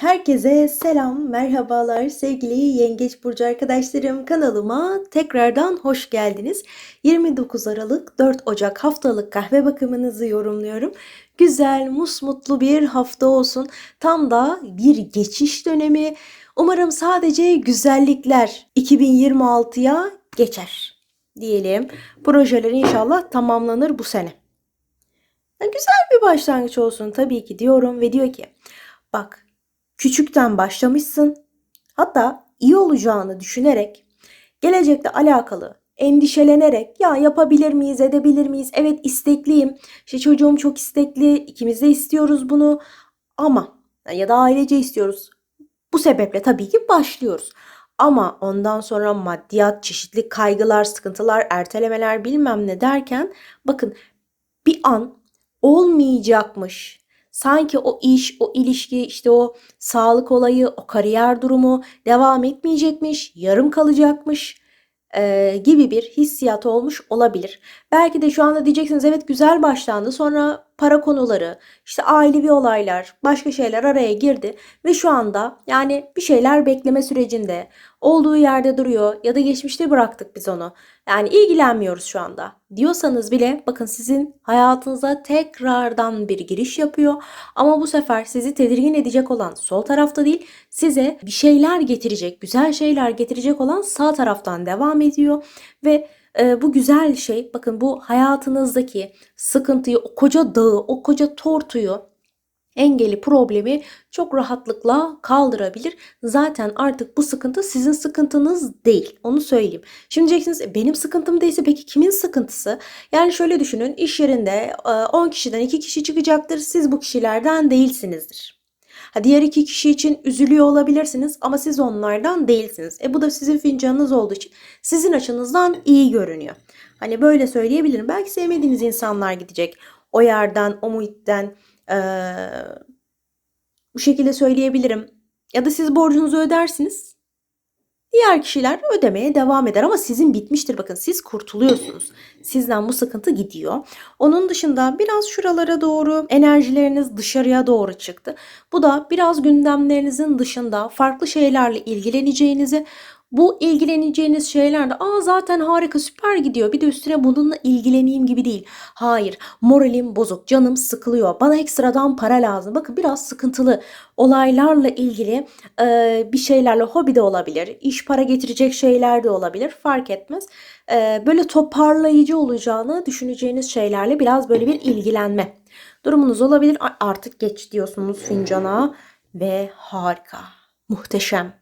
Herkese selam, merhabalar sevgili Yengeç Burcu arkadaşlarım. Kanalıma tekrardan hoş geldiniz. 29 Aralık 4 Ocak haftalık kahve bakımınızı yorumluyorum. Güzel, musmutlu bir hafta olsun. Tam da bir geçiş dönemi. Umarım sadece güzellikler 2026'ya geçer diyelim. Projeler inşallah tamamlanır bu sene. Ya güzel bir başlangıç olsun tabii ki diyorum ve diyor ki bak küçükten başlamışsın. Hatta iyi olacağını düşünerek gelecekte alakalı endişelenerek ya yapabilir miyiz, edebilir miyiz? Evet istekliyim. İşte çocuğum çok istekli. ikimiz de istiyoruz bunu. Ama ya da ailece istiyoruz. Bu sebeple tabii ki başlıyoruz. Ama ondan sonra maddiyat, çeşitli kaygılar, sıkıntılar, ertelemeler bilmem ne derken bakın bir an olmayacakmış. Sanki o iş, o ilişki, işte o sağlık olayı, o kariyer durumu devam etmeyecekmiş, yarım kalacakmış e, gibi bir hissiyat olmuş olabilir. Belki de şu anda diyeceksiniz evet güzel başlandı sonra para konuları, işte ailevi olaylar, başka şeyler araya girdi ve şu anda yani bir şeyler bekleme sürecinde olduğu yerde duruyor ya da geçmişte bıraktık biz onu. Yani ilgilenmiyoruz şu anda diyorsanız bile bakın sizin hayatınıza tekrardan bir giriş yapıyor. Ama bu sefer sizi tedirgin edecek olan sol tarafta değil size bir şeyler getirecek, güzel şeyler getirecek olan sağ taraftan devam ediyor ve e, bu güzel şey bakın bu hayatınızdaki sıkıntıyı, o koca dağı, o koca tortuyu engeli problemi çok rahatlıkla kaldırabilir. Zaten artık bu sıkıntı sizin sıkıntınız değil. Onu söyleyeyim. Şimdi diyeceksiniz "E, benim sıkıntım değilse peki kimin sıkıntısı? Yani şöyle düşünün iş yerinde 10 kişiden 2 kişi çıkacaktır. Siz bu kişilerden değilsinizdir. Ha, diğer iki kişi için üzülüyor olabilirsiniz ama siz onlardan değilsiniz. E bu da sizin fincanınız olduğu için sizin açınızdan iyi görünüyor. Hani böyle söyleyebilirim. Belki sevmediğiniz insanlar gidecek. O yerden, o muhitten, ee, bu şekilde söyleyebilirim. Ya da siz borcunuzu ödersiniz. Diğer kişiler ödemeye devam eder ama sizin bitmiştir. Bakın siz kurtuluyorsunuz. Sizden bu sıkıntı gidiyor. Onun dışında biraz şuralara doğru enerjileriniz dışarıya doğru çıktı. Bu da biraz gündemlerinizin dışında farklı şeylerle ilgileneceğinizi, bu ilgileneceğiniz şeyler de aa zaten harika süper gidiyor bir de üstüne bununla ilgileneyim gibi değil. Hayır moralim bozuk canım sıkılıyor bana ekstradan para lazım. Bakın biraz sıkıntılı olaylarla ilgili e, bir şeylerle hobi de olabilir iş para getirecek şeyler de olabilir fark etmez. E, böyle toparlayıcı olacağını düşüneceğiniz şeylerle biraz böyle bir ilgilenme durumunuz olabilir. Artık geç diyorsunuz fincana ve harika muhteşem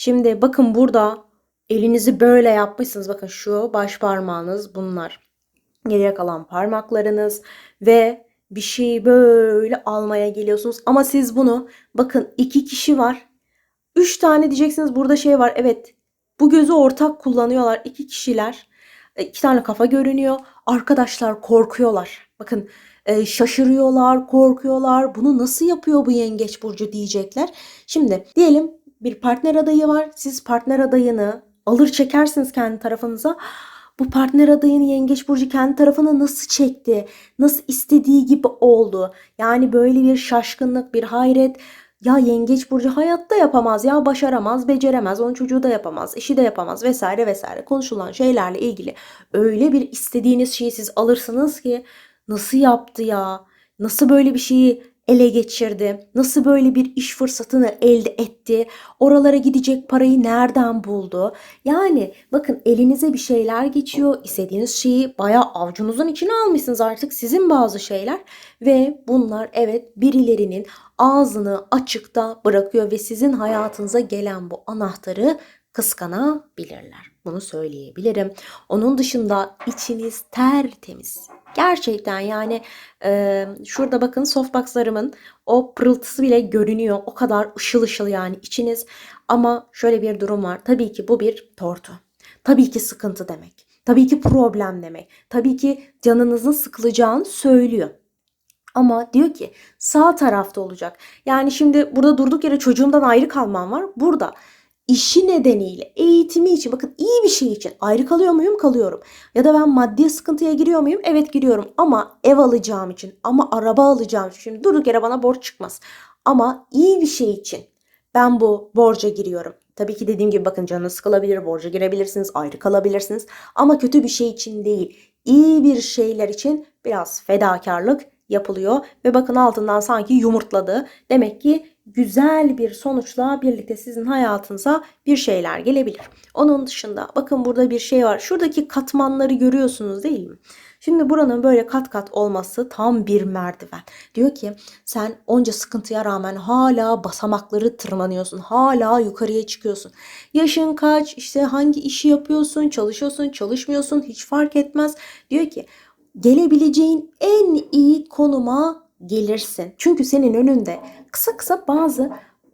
Şimdi bakın burada elinizi böyle yapmışsınız. Bakın şu baş parmağınız bunlar. Geriye kalan parmaklarınız ve bir şeyi böyle almaya geliyorsunuz. Ama siz bunu bakın iki kişi var. Üç tane diyeceksiniz burada şey var. Evet bu gözü ortak kullanıyorlar iki kişiler. E, iki tane kafa görünüyor. Arkadaşlar korkuyorlar. Bakın e, şaşırıyorlar, korkuyorlar. Bunu nasıl yapıyor bu yengeç burcu diyecekler. Şimdi diyelim bir partner adayı var. Siz partner adayını alır çekersiniz kendi tarafınıza. Bu partner adayını Yengeç Burcu kendi tarafına nasıl çekti? Nasıl istediği gibi oldu? Yani böyle bir şaşkınlık, bir hayret. Ya Yengeç Burcu hayatta yapamaz ya başaramaz, beceremez, onun çocuğu da yapamaz, eşi de yapamaz vesaire vesaire konuşulan şeylerle ilgili öyle bir istediğiniz şeyi siz alırsınız ki nasıl yaptı ya? Nasıl böyle bir şeyi ele geçirdi? Nasıl böyle bir iş fırsatını elde etti? Oralara gidecek parayı nereden buldu? Yani bakın elinize bir şeyler geçiyor. istediğiniz şeyi bayağı avcunuzun içine almışsınız artık sizin bazı şeyler ve bunlar evet birilerinin ağzını açıkta bırakıyor ve sizin hayatınıza gelen bu anahtarı kıskanabilirler. Bunu söyleyebilirim. Onun dışında içiniz tertemiz. Gerçekten yani e, şurada bakın softboxlarımın o pırıltısı bile görünüyor. O kadar ışıl ışıl yani içiniz. Ama şöyle bir durum var. Tabii ki bu bir tortu. Tabii ki sıkıntı demek. Tabii ki problem demek. Tabii ki canınızın sıkılacağını söylüyor. Ama diyor ki sağ tarafta olacak. Yani şimdi burada durduk yere çocuğumdan ayrı kalmam var. Burada işi nedeniyle, eğitimi için, bakın iyi bir şey için ayrı kalıyor muyum? Kalıyorum. Ya da ben maddi sıkıntıya giriyor muyum? Evet giriyorum. Ama ev alacağım için, ama araba alacağım için. Şimdi durduk yere bana borç çıkmaz. Ama iyi bir şey için ben bu borca giriyorum. Tabii ki dediğim gibi bakın canınız sıkılabilir, borca girebilirsiniz, ayrı kalabilirsiniz. Ama kötü bir şey için değil, iyi bir şeyler için biraz fedakarlık yapılıyor. Ve bakın altından sanki yumurtladı. Demek ki güzel bir sonuçla birlikte sizin hayatınıza bir şeyler gelebilir. Onun dışında bakın burada bir şey var. Şuradaki katmanları görüyorsunuz değil mi? Şimdi buranın böyle kat kat olması tam bir merdiven. Diyor ki sen onca sıkıntıya rağmen hala basamakları tırmanıyorsun. Hala yukarıya çıkıyorsun. Yaşın kaç, işte hangi işi yapıyorsun, çalışıyorsun, çalışmıyorsun hiç fark etmez. Diyor ki gelebileceğin en iyi konuma gelirsin. Çünkü senin önünde kısa kısa bazı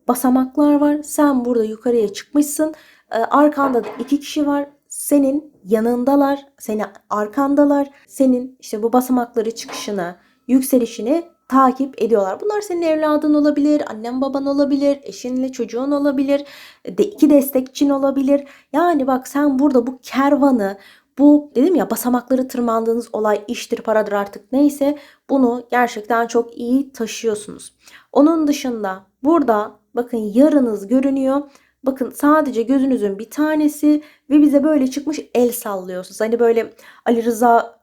basamaklar var. Sen burada yukarıya çıkmışsın. Ee, arkanda da iki kişi var. Senin yanındalar, seni arkandalar. Senin işte bu basamakları çıkışını, yükselişini takip ediyorlar. Bunlar senin evladın olabilir, annen baban olabilir, eşinle çocuğun olabilir, de iki destekçin olabilir. Yani bak sen burada bu kervanı, bu dedim ya basamakları tırmandığınız olay iştir, paradır artık neyse bunu gerçekten çok iyi taşıyorsunuz. Onun dışında burada bakın yarınız görünüyor. Bakın sadece gözünüzün bir tanesi ve bize böyle çıkmış el sallıyorsunuz. Hani böyle Ali Rıza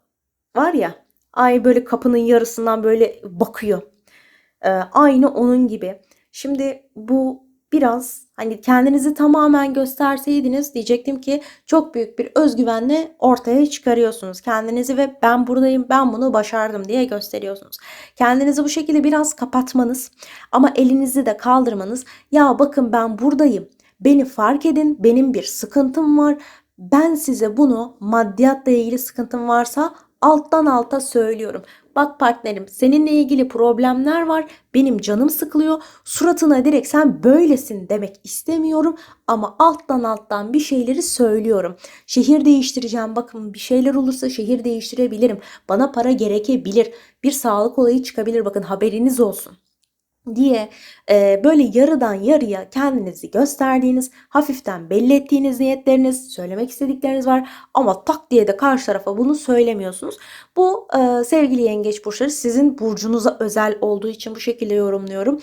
var ya ay böyle kapının yarısından böyle bakıyor. Ee, aynı onun gibi. Şimdi bu biraz hani kendinizi tamamen gösterseydiniz diyecektim ki çok büyük bir özgüvenle ortaya çıkarıyorsunuz. Kendinizi ve ben buradayım ben bunu başardım diye gösteriyorsunuz. Kendinizi bu şekilde biraz kapatmanız ama elinizi de kaldırmanız ya bakın ben buradayım. Beni fark edin. Benim bir sıkıntım var. Ben size bunu maddiyatla ilgili sıkıntım varsa alttan alta söylüyorum. Bak partnerim seninle ilgili problemler var. Benim canım sıkılıyor. Suratına direkt sen böylesin demek istemiyorum. Ama alttan alttan bir şeyleri söylüyorum. Şehir değiştireceğim. Bakın bir şeyler olursa şehir değiştirebilirim. Bana para gerekebilir. Bir sağlık olayı çıkabilir. Bakın haberiniz olsun diye e, böyle yarıdan yarıya kendinizi gösterdiğiniz, hafiften belli ettiğiniz niyetleriniz, söylemek istedikleriniz var ama tak diye de karşı tarafa bunu söylemiyorsunuz. Bu e, sevgili yengeç burçları sizin burcunuza özel olduğu için bu şekilde yorumluyorum.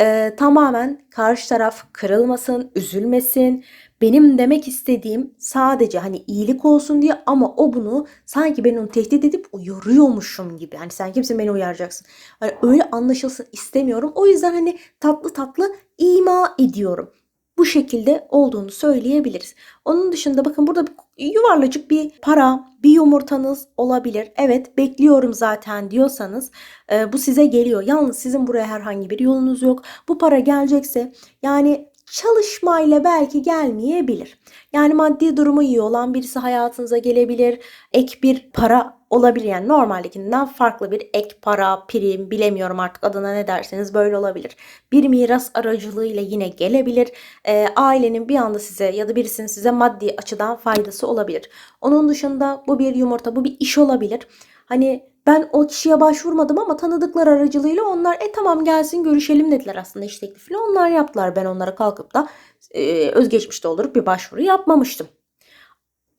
E, tamamen karşı taraf kırılmasın, üzülmesin, benim demek istediğim sadece hani iyilik olsun diye ama o bunu sanki ben onu tehdit edip uyarıyormuşum gibi. Hani sen kimsin beni uyaracaksın. Hani öyle anlaşılsın istemiyorum. O yüzden hani tatlı tatlı ima ediyorum. Bu şekilde olduğunu söyleyebiliriz. Onun dışında bakın burada yuvarlacık bir para, bir yumurtanız olabilir. Evet bekliyorum zaten diyorsanız e, bu size geliyor. Yalnız sizin buraya herhangi bir yolunuz yok. Bu para gelecekse yani çalışmayla belki gelmeyebilir. Yani maddi durumu iyi olan birisi hayatınıza gelebilir. Ek bir para olabilir. Yani normaldekinden farklı bir ek para, prim bilemiyorum artık adına ne derseniz böyle olabilir. Bir miras aracılığıyla yine gelebilir. E, ailenin bir anda size ya da birisinin size maddi açıdan faydası olabilir. Onun dışında bu bir yumurta, bu bir iş olabilir. Hani ben o kişiye başvurmadım ama tanıdıklar aracılığıyla onlar e tamam gelsin görüşelim dediler aslında iş teklifiyle. Onlar yaptılar. Ben onlara kalkıp da e, özgeçmişte olup bir başvuru yapmamıştım.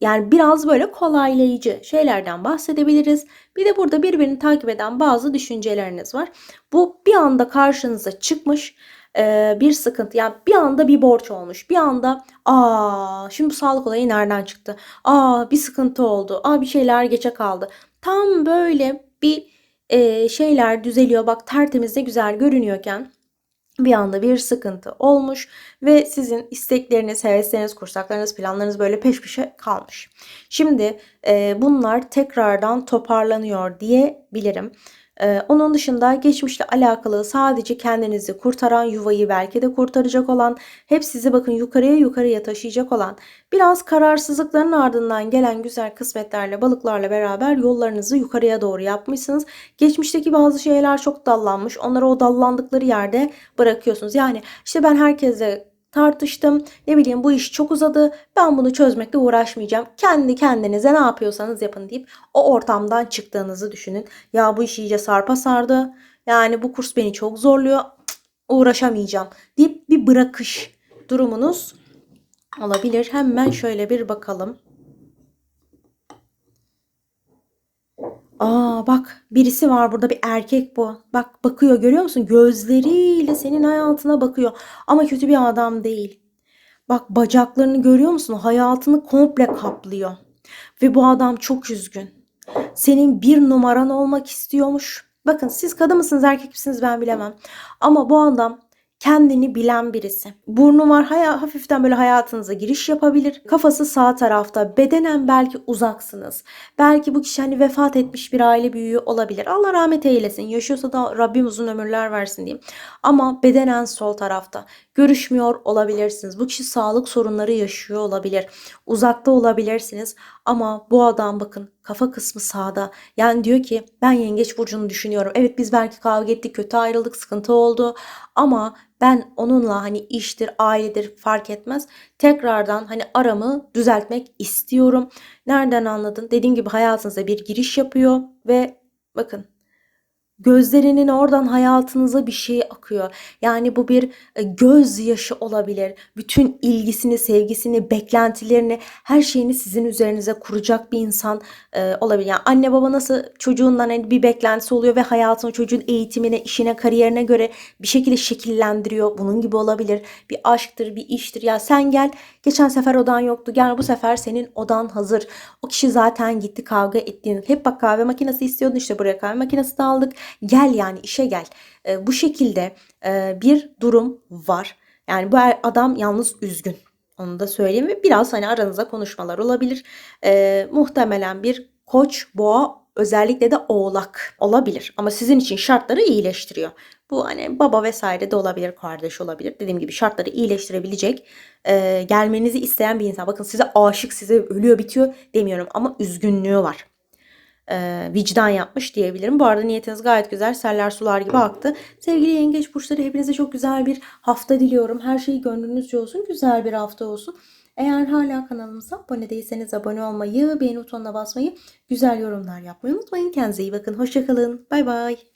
Yani biraz böyle kolaylayıcı şeylerden bahsedebiliriz. Bir de burada birbirini takip eden bazı düşünceleriniz var. Bu bir anda karşınıza çıkmış e, bir sıkıntı. Yani bir anda bir borç olmuş. Bir anda aa şimdi bu sağlık olayı nereden çıktı? Aa bir sıkıntı oldu. Aa bir şeyler geçe kaldı. Tam böyle bir e, şeyler düzeliyor. Bak tertemiz de güzel görünüyorken bir anda bir sıkıntı olmuş ve sizin istekleriniz, hevesleriniz, kursaklarınız, planlarınız böyle peş peşe kalmış. Şimdi e, bunlar tekrardan toparlanıyor diyebilirim. Ee, onun dışında geçmişle alakalı sadece kendinizi kurtaran, yuvayı belki de kurtaracak olan, hep sizi bakın yukarıya yukarıya taşıyacak olan, biraz kararsızlıkların ardından gelen güzel kısmetlerle, balıklarla beraber yollarınızı yukarıya doğru yapmışsınız. Geçmişteki bazı şeyler çok dallanmış. Onları o dallandıkları yerde bırakıyorsunuz. Yani işte ben herkese tartıştım. Ne bileyim bu iş çok uzadı. Ben bunu çözmekle uğraşmayacağım. Kendi kendinize ne yapıyorsanız yapın deyip o ortamdan çıktığınızı düşünün. Ya bu iş iyice sarpa sardı. Yani bu kurs beni çok zorluyor. Uğraşamayacağım deyip bir bırakış durumunuz olabilir. Hemen şöyle bir bakalım. Aa bak birisi var burada bir erkek bu. Bak bakıyor görüyor musun? Gözleriyle senin hayatına bakıyor. Ama kötü bir adam değil. Bak bacaklarını görüyor musun? Hayatını komple kaplıyor. Ve bu adam çok üzgün. Senin bir numaran olmak istiyormuş. Bakın siz kadın mısınız erkek misiniz ben bilemem. Ama bu adam kendini bilen birisi. Burnu var haya, hafiften böyle hayatınıza giriş yapabilir. Kafası sağ tarafta. Bedenen belki uzaksınız. Belki bu kişi hani vefat etmiş bir aile büyüğü olabilir. Allah rahmet eylesin. Yaşıyorsa da Rabbim uzun ömürler versin diyeyim. Ama bedenen sol tarafta. Görüşmüyor olabilirsiniz. Bu kişi sağlık sorunları yaşıyor olabilir. Uzakta olabilirsiniz. Ama bu adam bakın kafa kısmı sağda. Yani diyor ki ben yengeç burcunu düşünüyorum. Evet biz belki kavga ettik, kötü ayrıldık, sıkıntı oldu. Ama ben onunla hani iştir, ailedir fark etmez. Tekrardan hani aramı düzeltmek istiyorum. Nereden anladın? Dediğim gibi hayatınıza bir giriş yapıyor ve bakın Gözlerinin oradan hayatınıza bir şey akıyor. Yani bu bir e, gözyaşı olabilir. Bütün ilgisini, sevgisini, beklentilerini, her şeyini sizin üzerinize kuracak bir insan e, olabilir. Yani anne baba nasıl çocuğundan hani bir beklentisi oluyor ve hayatını çocuğun eğitimine, işine, kariyerine göre bir şekilde şekillendiriyor. Bunun gibi olabilir. Bir aşktır, bir iştir. Ya sen gel, geçen sefer odan yoktu. Gel bu sefer senin odan hazır. O kişi zaten gitti kavga ettiğin. Hep bak kahve makinesi istiyordun işte buraya kahve makinesi de aldık. Gel yani işe gel. E, bu şekilde e, bir durum var. Yani bu adam yalnız üzgün. Onu da söyleyeyim ve biraz hani aranızda konuşmalar olabilir. E, muhtemelen bir koç, boğa özellikle de oğlak olabilir. Ama sizin için şartları iyileştiriyor. Bu hani baba vesaire de olabilir, kardeş olabilir. Dediğim gibi şartları iyileştirebilecek, e, gelmenizi isteyen bir insan. Bakın size aşık, size ölüyor bitiyor demiyorum ama üzgünlüğü var e, vicdan yapmış diyebilirim. Bu arada niyetiniz gayet güzel. Seller sular gibi aktı. Sevgili yengeç burçları hepinize çok güzel bir hafta diliyorum. Her şey gönlünüzce olsun. Güzel bir hafta olsun. Eğer hala kanalımıza abone değilseniz abone olmayı, beğeni butonuna basmayı, güzel yorumlar yapmayı unutmayın. Kendinize iyi bakın. Hoşçakalın. Bay bay.